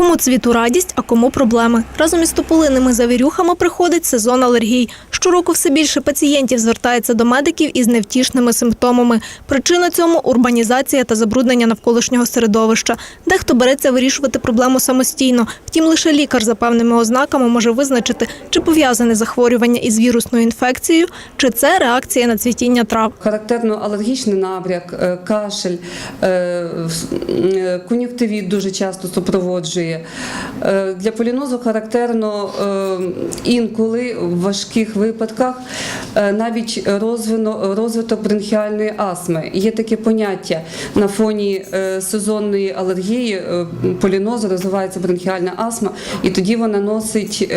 Кому цвіту радість, а кому проблеми. Разом із тополинними завірюхами приходить сезон алергій. Щороку все більше пацієнтів звертається до медиків із невтішними симптомами. Причина цьому урбанізація та забруднення навколишнього середовища. Дехто береться вирішувати проблему самостійно. Втім, лише лікар за певними ознаками може визначити, чи пов'язане захворювання із вірусною інфекцією, чи це реакція на цвітіння трав. Характерно алергічний набряк, е, кашель, е, е, кон'юктивіт дуже часто супроводжує. Е, Для полінозу характерно е, інколи в важких випадках е, навіть розвиток бронхіальної астми. Є таке поняття на фоні сезонної алергії полінозу розвивається бронхіальна астма, і тоді вона носить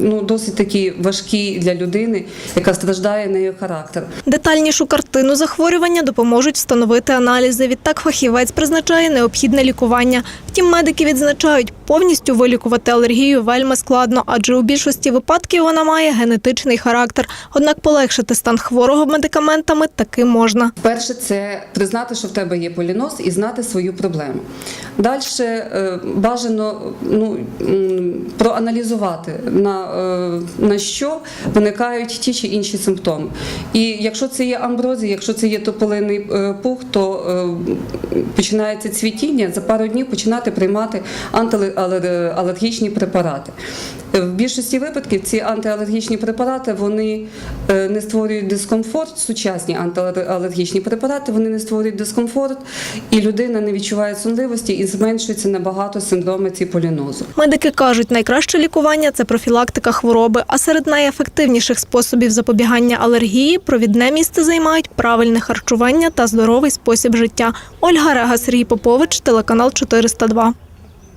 ну, досить такий важкий для людини, яка страждає нею характер. Детальнішу картину захворювання допоможуть встановити аналізи. Відтак фахівець призначає необхідне лікування. Втім, медики відзначають, повністю вилікувати алергію вельми складно, адже у більшості випадків вона має генетичний характер. Однак полегшити стан хворого медикаментами таки можна. Перше, це признати, що в тебе є поліноз, і знати свою проблему. Далі бажано ну, проаналізувати, на, е, на що виникають ті чи інші симптоми. І якщо це є амброзія, якщо це є тополиний е, пух, то е, починається цвітіння, за пару днів починати приймати антиалергічні препарати. Е, В більшості випадків ці антиалергічні препарати вони е, не створюють дискомфорт. Сучасні антиалергічні препарати вони не створюють дискомфорт, і людина не відчуває сонливості і зменшується набагато синдроми ціполінозу. Медики кажуть, найкраще лікування це профілактика хвороби, а серед найефективніших способів запобігання алергії провідне місце займають правильне харчування та здоровий спосіб життя. Ольга Рега, Сергій Попович, телеканал 402.